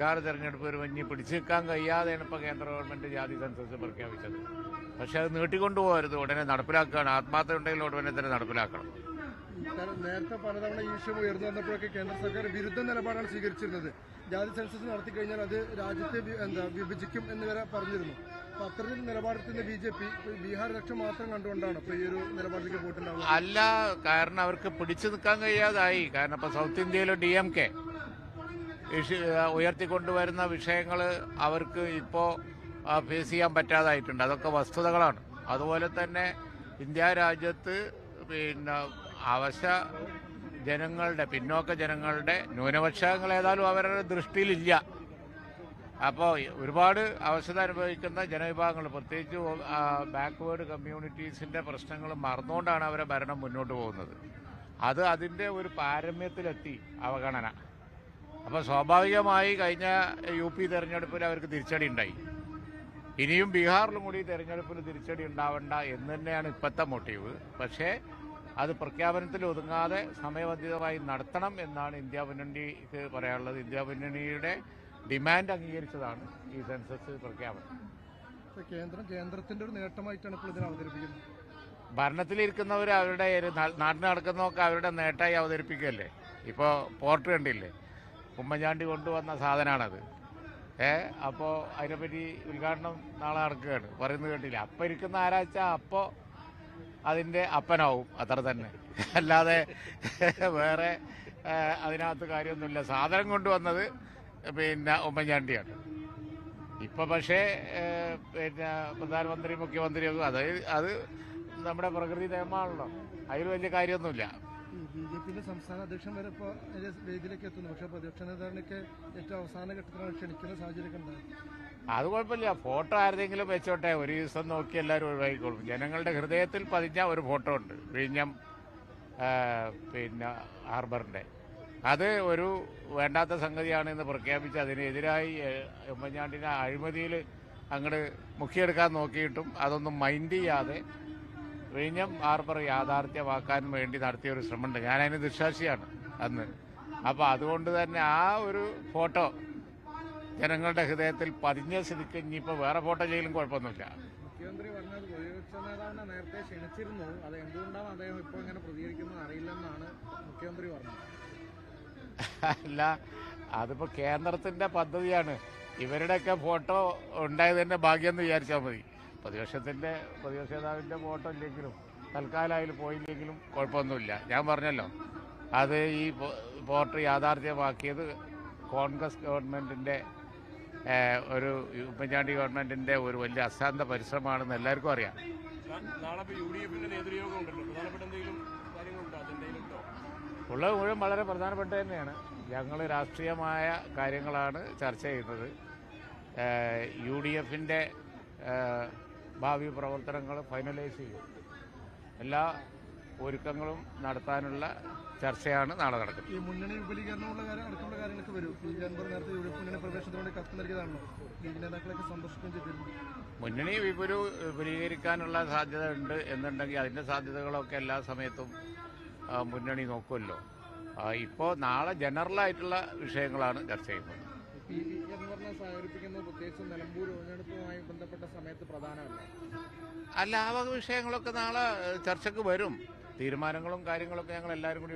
ബീഹാർ തെരഞ്ഞെടുപ്പ് ഒരു വഞ്ഞി പിടിച്ചു നിൽക്കാൻ കഴിയാതെയാണ് ഇപ്പോൾ കേന്ദ്ര ഗവൺമെന്റ് ജാതി സെൻസസ് പ്രഖ്യാപിച്ചത്. പക്ഷെ അത് നീട്ടിക്കൊണ്ടു പോകരുത് ഉടനെ നടപ്പിലാക്കുകയാണ്. ആത്മാർത്ഥ ഉണ്ടെങ്കിൽ ഉടനെ തന്നെ നടപ്പിലാക്കണം. നേരത്തെ പലതവണ ഈ വിഷയം ഉയർന്നു വന്നപ്പോഴൊക്കെ കേന്ദ്ര സർക്കാർ വിരുദ്ധ നിലപാടാണ് സ്വീകരിച്ചിരുന്നത്. ജാതി സെൻസസ് നടത്തി കഴിഞ്ഞാൽ അത് രാജ്യത്തെ എന്താ വിഭജിക്കും എന്ന് വരെ പറഞ്ഞിരുന്നു. അപ്പൊ അത്തരത്തിൽ നിലപാടെടുക്കുന്ന B J P Bihar lakh മാത്രം കണ്ടുകൊണ്ടാണ് ഇപ്പൊ ഈ ഒരു നിലപാടിലേക്ക് പോയിട്ടുണ്ടാവുക അല്ല കാരണം അവർക്ക് പിടിച്ചു നിൽക്കാൻ കഴിയാതായി. കാരണം ഇപ്പൊ സൗത്ത് ഇന്ത്യയിലെ ഡി എം കെ ഉയർത്തിക്കൊണ്ടുവരുന്ന വിഷയങ്ങൾ അവർക്ക് ഇപ്പോൾ ഫേസ് ചെയ്യാൻ പറ്റാതായിട്ടുണ്ട്. അതൊക്കെ വസ്തുതകളാണ്. അതുപോലെ തന്നെ ഇന്ത്യ രാജ്യത്ത് പിന്നെ അവശ ജനങ്ങളുടെ പിന്നോക്ക ജനങ്ങളുടെ ന്യൂനപക്ഷങ്ങൾ ഏതായാലും അവരുടെ ദൃഷ്ടിയിലില്ല. അപ്പോൾ ഒരുപാട് അവശത അനുഭവിക്കുന്ന ജനവിഭാഗങ്ങൾ പ്രത്യേകിച്ച് ബാക്ക്വേർഡ് കമ്മ്യൂണിറ്റീസിന്റെ പ്രശ്നങ്ങൾ മറന്നുകൊണ്ടാണ് അവരെ ഭരണം മുന്നോട്ട് പോകുന്നത്. അത് അതിന്റെ ഒരു പാരമ്യത്തിലെത്തി അവഗണന. അപ്പോൾ സ്വാഭാവികമായി കഴിഞ്ഞ യു പി തെരഞ്ഞെടുപ്പിൽ അവർക്ക് തിരിച്ചടി ഉണ്ടായി. ഇനിയും ബീഹാറിലും കൂടി തെരഞ്ഞെടുപ്പിൽ തിരിച്ചടി ഉണ്ടാവണ്ട എന്ന് തന്നെയാണ് ഇപ്പോഴത്തെ മോട്ടീവ് പക്ഷേ അത് പ്രഖ്യാപനത്തിൽ ഒതുങ്ങാതെ സമയബന്ധിതമായി നടത്തണം എന്നാണ് ഇന്ത്യ മുന്നണിക്ക് പറയാനുള്ളത്. ഇന്ത്യ മുന്നണിയുടെ ഡിമാൻഡ് അംഗീകരിച്ചതാണ് ഈ സെൻസസ് പ്രഖ്യാപനം. കേന്ദ്രം കേന്ദ്രത്തിന്റെ ഒരു നേട്ടമായിട്ടാണ് ഇപ്പോൾ ഇതിനെ അവതരിപ്പിക്കുന്നത്. ഭരണത്തിലിരിക്കുന്നവർ അവരുടെ നാട്ടിൽ നടക്കുന്നതൊക്കെ അവരുടെ നേട്ടമായി അവതരിപ്പിക്കുകയല്ലേ? ഇപ്പോൾ പോർട്ട് കണ്ടില്ലേ? ഉമ്മൻചാണ്ടി കൊണ്ടുവന്ന സാധനമാണത് ഏ അപ്പോൾ അതിനെപ്പറ്റി ഉദ്ഘാടനം നാളെ നടക്കുകയാണ്. പറയുന്നത് കേട്ടില്ല. അപ്പം ഇരിക്കുന്ന ആരാച്ച? അപ്പോൾ അതിന്റെ അപ്പനാവും. അത്ര തന്നെ. അല്ലാതെ വേറെ അതിനകത്ത് കാര്യമൊന്നുമില്ല. സാധനം കൊണ്ടുവന്നത് പിന്നെ ഉമ്മൻചാണ്ടിയാണ്. ഇപ്പം പക്ഷേ പിന്നെ പ്രധാനമന്ത്രി മുഖ്യമന്ത്രിയൊക്കെ അത് അത് നമ്മുടെ പ്രകൃതി നിയമമാണല്ലോ. അതിൽ വലിയ കാര്യമൊന്നുമില്ല. ബി ജെ പിയിലെ സംസ്ഥാന അധ്യക്ഷൻ വരെ ഇപ്പോൾ അതിന്റെ വേദിയിലേക്ക് എത്തുന്നു. പക്ഷെ പ്രതിപക്ഷ നേതാവിനൊക്കെ ഏറ്റവും അവസാന ഘട്ടത്തിലാണ് ക്ഷണിക്കുന്ന സാഹചര്യമൊക്കെ ഉണ്ടായത്. അത് കുഴപ്പമില്ല. ഫോട്ടോ ആരെങ്കിലും വെച്ചോട്ടെ. ഒരു ദിവസം നോക്കി എല്ലാവരും ഒഴിവാക്കിക്കോളും. ജനങ്ങളുടെ ഹൃദയത്തിൽ പതിഞ്ഞ ഒരു ഫോട്ടോ ഉണ്ട്. വിഴിഞ്ഞം പിന്നെ ഹാർബറിന്റെ അത് ഒരു വേണ്ടാത്ത സംഗതിയാണെന്ന് പ്രഖ്യാപിച്ച് അതിനെതിരായി ഉമ്മൻചാണ്ടിനെ അഴിമതിയിൽ അങ്ങോട്ട് മുക്കിയെടുക്കാൻ നോക്കിയിട്ടും അതൊന്നും മൈൻഡ് ചെയ്യാതെ വിഴിഞ്ഞം ഹാർബർ യാഥാർത്ഥ്യമാക്കാൻ വേണ്ടി നടത്തിയ ഒരു ശ്രമമുണ്ട്. ഞാൻ അതിന് ദുശ്വാസിയാണ് അന്ന്. അപ്പോൾ അതുകൊണ്ട് തന്നെ ആ ഒരു ഫോട്ടോ ജനങ്ങളുടെ ഹൃദയത്തിൽ പതിഞ്ഞ സ്ഥിതിക്ക് ഇനിയിപ്പോൾ വേറെ ഫോട്ടോ ചെയ്യലും കുഴപ്പമൊന്നുമില്ല. മുഖ്യമന്ത്രി പറഞ്ഞത് പ്രതിപക്ഷ നേതാവിനെ നേരത്തെ ക്ഷണിച്ചിരുന്നു. അത് എന്തുകൊണ്ടാണ് അദ്ദേഹം ഇപ്പോൾ ഇങ്ങനെ പ്രതികരിക്കുന്നത് അറിയില്ലെന്നാണ് മുഖ്യമന്ത്രി പറഞ്ഞത്. അല്ല അതിപ്പോൾ കേന്ദ്രത്തിന്റെ പദ്ധതിയാണ്. ഇവരുടെയൊക്കെ ഫോട്ടോ ഉണ്ടായതിന്റെ ഭാഗ്യം എന്ന് വിചാരിച്ചാൽ മതി. പ്രതിപക്ഷത്തിന്റെ പ്രതിപക്ഷ നേതാവിന്റെ ഫോട്ടോ ഇല്ലെങ്കിലും തൽക്കാലം അതിൽ പോയില്ലെങ്കിലും കുഴപ്പമൊന്നുമില്ല. ഞാൻ പറഞ്ഞല്ലോ അത് ഈ വോട്ട് പോർട്ട് യാഥാർത്ഥ്യമാക്കിയത് കോൺഗ്രസ് ഗവൺമെന്റിന്റെ ഒരു ഉമ്മൻചാണ്ടി ഗവൺമെന്റിന്റെ ഒരു വലിയ അശാന്ത പരിശ്രമമാണെന്ന് എല്ലാവർക്കും അറിയാം. ഉള്ളത് മുഴുവൻ വളരെ പ്രധാനപ്പെട്ട തന്നെയാണ്. ഞങ്ങൾ രാഷ്ട്രീയമായ കാര്യങ്ങളാണ് ചർച്ച ചെയ്യുന്നത്. യു ഡി എഫിന്റെ ഭാവി പ്രവർത്തനങ്ങൾ ഫൈനലൈസ് ചെയ്യും എല്ലാ ഒരുക്കങ്ങളും നടത്താനുള്ള ചർച്ചയാണ് നാളെ നടക്കുന്നത് ഈ മുന്നണി വിപുലീകരണമുള്ള അടക്കമുള്ള കാര്യങ്ങളൊക്കെ വരും പി വി അൻവർ നേരത്തെ യു ഡി എഫ് മുന്നണി പ്രവേശനത്തിനോട് കത്ത് നൽകിയതാണല്ലോ ലീഗ് നേതാക്കളൊക്കെ സന്ദർശിക്കുകയും ചെയ്തിരുന്നു മുന്നണി വിപുല വിപുലീകരിക്കാനുള്ള സാധ്യത ഉണ്ട് എന്നുണ്ടെങ്കിൽ അതിന്റെ സാധ്യതകളൊക്കെ എല്ലാ സമയത്തും മുന്നണി നോക്കുമല്ലോ ഇപ്പോൾ നാളെ ജനറലായിട്ടുള്ള വിഷയങ്ങളാണ് ചർച്ച ചെയ്യുന്നത് ഈ വി അൻവറിനെ സഹകരിപ്പിക്കുന്നത് പ്രത്യേകിച്ച് നിലമ്പൂർ ഉപതെരഞ്ഞെടുപ്പുമായി ബന്ധപ്പെട്ട അല്ല ആ വക വിഷയങ്ങളൊക്കെ നാളെ ചർച്ചയ്ക്ക് വരും. തീരുമാനങ്ങളും കാര്യങ്ങളൊക്കെ ഞങ്ങൾ എല്ലാവരും കൂടി